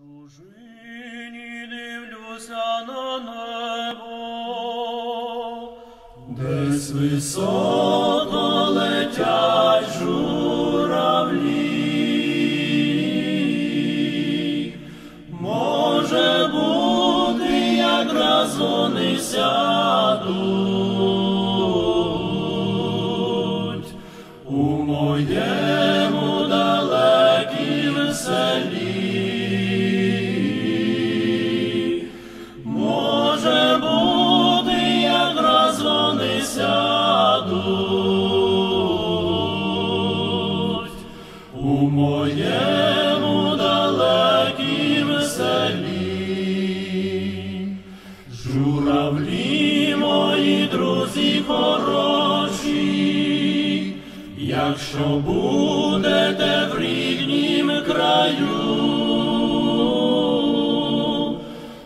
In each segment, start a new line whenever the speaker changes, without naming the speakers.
чужині дивлюся на небо,
Десь високо летять друзі хороші, якщо будете в ріднім краю,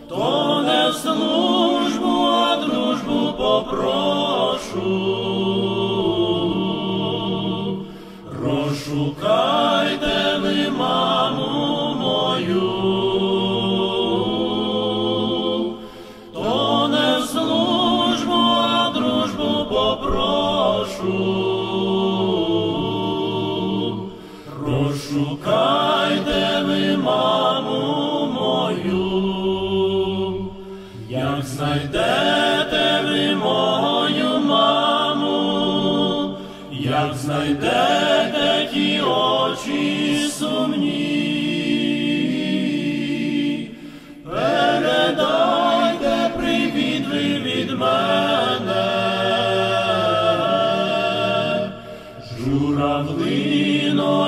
то не службу, а дружбу попрошу. Попрошу. Розшукайте ви маму мою, як знайдете ви мою маму, як знайдете ті очі сумні,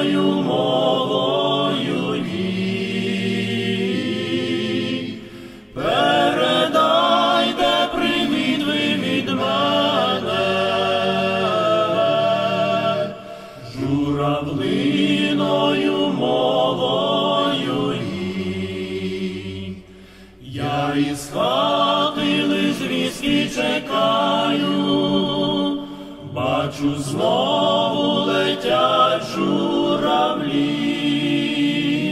журавлиною мовою їй. Передайте журавлиною мовою. Я із хати лиш чекаю, бачу знову летять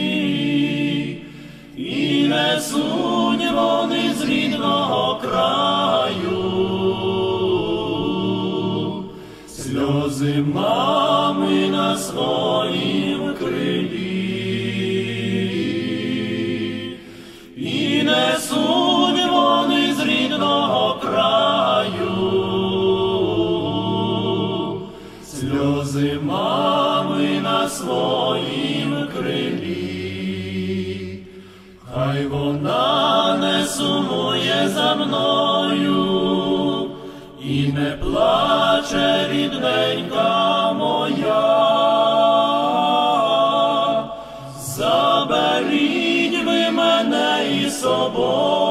журавлі, і несуть вони з рідного краю. Сльози мами на своїм крилі, і несуть мами на своїм крилі, хай вона не сумує за мною і не плаче рідненька моя. Заберіть ви мене із собою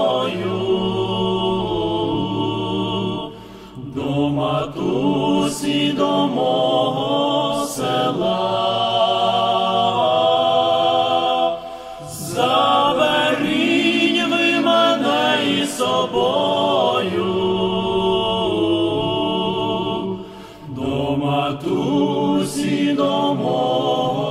слава, ви мене із собою, до матусі, до мого.